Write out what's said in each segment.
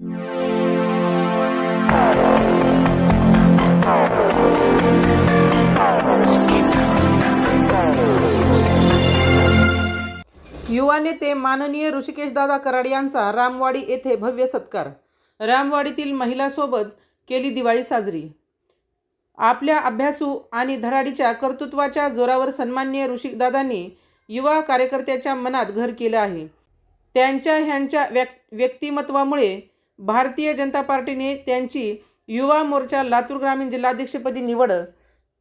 युवा नेते माननीय ऋषिकेशदादा कराड यांचा रामवाडी येथे भव्य सत्कार. रामवाडीतील महिलासोबत केली दिवाळी साजरी. आपल्या अभ्यासू आणि धडाडीच्या कर्तृत्वाच्या जोरावर सन्माननीय ऋषिकदादांनी युवा कार्यकर्त्याच्या मनात घर केलं आहे. त्यांच्या ह्यांच्या व्यक् व्यक्तिमत्वामुळे भारतीय जनता पार्टीने त्यांची युवा मोर्चा लातूर ग्रामीण जिल्हाध्यक्षपदी निवड.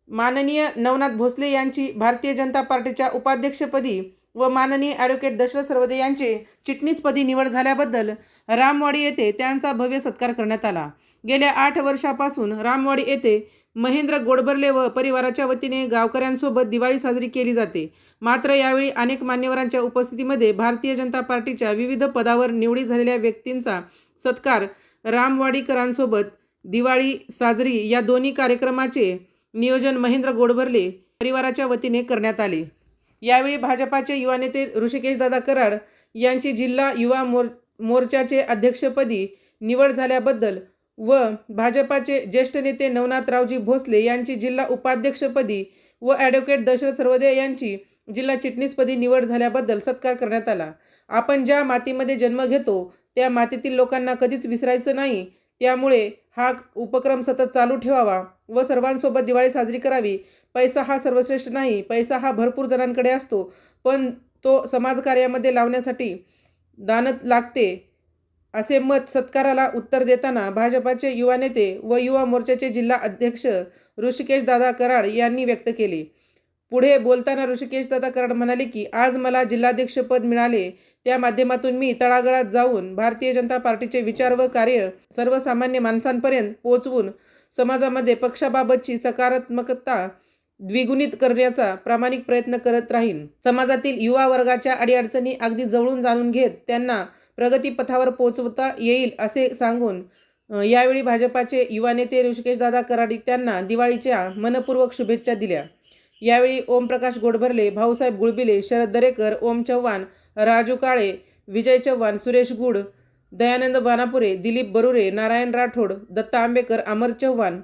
माननीय नवनाथ भोसले यांची भारतीय जनता पार्टीच्या उपाध्यक्षपदी व माननीय ॲडव्होकेट दशरथ सरवदे यांचे चिटणीसपदी निवड झाल्याबद्दल रामवाडी येथे त्यांचा भव्य सत्कार करण्यात आला. गेल्या आठ वर्षापासून रामवाडी येथे महेंद्र गोडबर्ले व परिवाराच्या वतीने गावकऱ्यांसोबत दिवाळी साजरी केली जाते. मात्र यावेळी अनेक मान्यवरांच्या उपस्थितीमध्ये भारतीय जनता पार्टीच्या विविध पदावर निवडी झालेल्या व्यक्तींचा सत्कार रामवाडीकरांसोबत दिवाळी साजरी या दोन्ही कार्यक्रमाचे नियोजन महेंद्र गोडबर्ले परिवाराच्या वतीने करण्यात आले. यावेळी भाजपाचे युवा नेते ऋषिकेशदादा कराड यांची जिल्हा युवा मोर मोर्चाचे अध्यक्षपदी निवड झाल्याबद्दल व भाजपाचे ज्येष्ठ नेते नवनाथरावजी भोसले यांची जिल्हा उपाध्यक्षपदी व ॲडव्होकेट दशरथ सर्वदे यांची जिल्हा चिटणीसपदी निवड झाल्याबद्दल सत्कार करण्यात आला. आपण ज्या मातीमध्ये जन्म घेतो त्या मातीतील लोकांना कधीच विसरायचं नाही. त्यामुळे हा उपक्रम सतत चालू ठेवावा व सर्वांसोबत दिवाळी साजरी करावी. पैसा हा सर्वश्रेष्ठ नाही पैसा हा भरपूर जणांकडे असतो पण तो समाजकार्यामध्ये लावण्यासाठी दानत लागते. असे मत सत्काराला उत्तर देताना भाजपाचे युवा नेते व युवा मोर्चाचे जिल्हा अध्यक्ष ऋषिकेश दादा कराड यांनी व्यक्त केले. पुढे बोलताना ऋषिकेश दादा कराड म्हणाले की आज मला जिल्हाध्यक्षपद मिळाले. त्या माध्यमातून मी तळागळात जाऊन भारतीय जनता पार्टीचे विचार व कार्य सर्वसामान्य माणसांपर्यंत पोचवून समाजामध्ये पक्षाबाबतची सकारात्मकता द्विगुणित करण्याचा प्रामाणिक प्रयत्न करत राहीन. समाजातील युवा वर्गाच्या अडीअडचणी अगदी जवळून जाणून घेत त्यांना प्रगतीपथावर पोहोचवता येईल असे सांगून यावेळी भाजपाचे युवा नेते ऋषिकेशदादा कराडी त्यांना दिवाळीच्या मनपूर्वक शुभेच्छा दिल्या. यावेळी ओमप्रकाश गोडभरले भाऊसाहेब गुळबिले शरद दरेकर ओम चव्हाण राजू काळे विजय चव्हाण सुरेश गुड दयानंद बानापुरे दिलीप बरुरे नारायण राठोड दत्ता आंबेकर अमर चव्हाण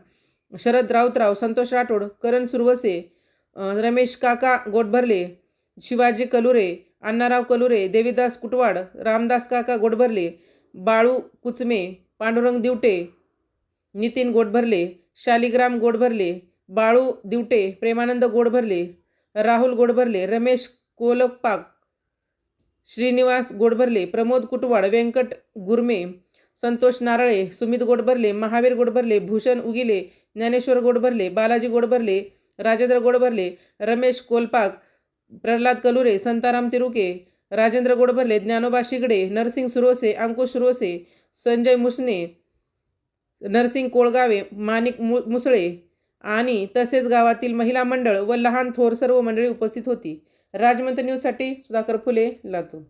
शरद राऊतराव संतोष राठोड करण सुरवसे रमेश काका गोडभरले शिवाजी कलुरे अण्णाराव कलुरे देवीदास कुटवाड रामदास काका गोडभरले बाळू कुचमे पांडुरंग दिवटे नितीन गोडभरले शालिग्राम गोडभरले बाळू दिवटे प्रेमानंद गोडभरले राहुल गोडभरले रमेश कोलपाक श्रीनिवास गोडभरले प्रमोद कुटवाड व्यंकट गुरमे संतोष नारळे सुमित गोडभरले महावीर गोडभरले भूषण उगिले ज्ञानेश्वर गोडभरले बालाजी गोडभरले राजेंद्र गोडभरले रमेश कोलपाक प्रल्हाद कलुरे संताराम तिरुके राजेंद्र गोडभरले ज्ञानोबा शिगडे नरसिंग सुरोसे अंकुश सुरोसे संजय मुसने नरसिंग कोळगावे माणिक मु मुसळे आणि तसेच गावातील महिला मंडळ व लहान थोर सर्व मंडळी उपस्थित होती. राजमंत न्यूजसाठी सुधाकर फुले लातूर.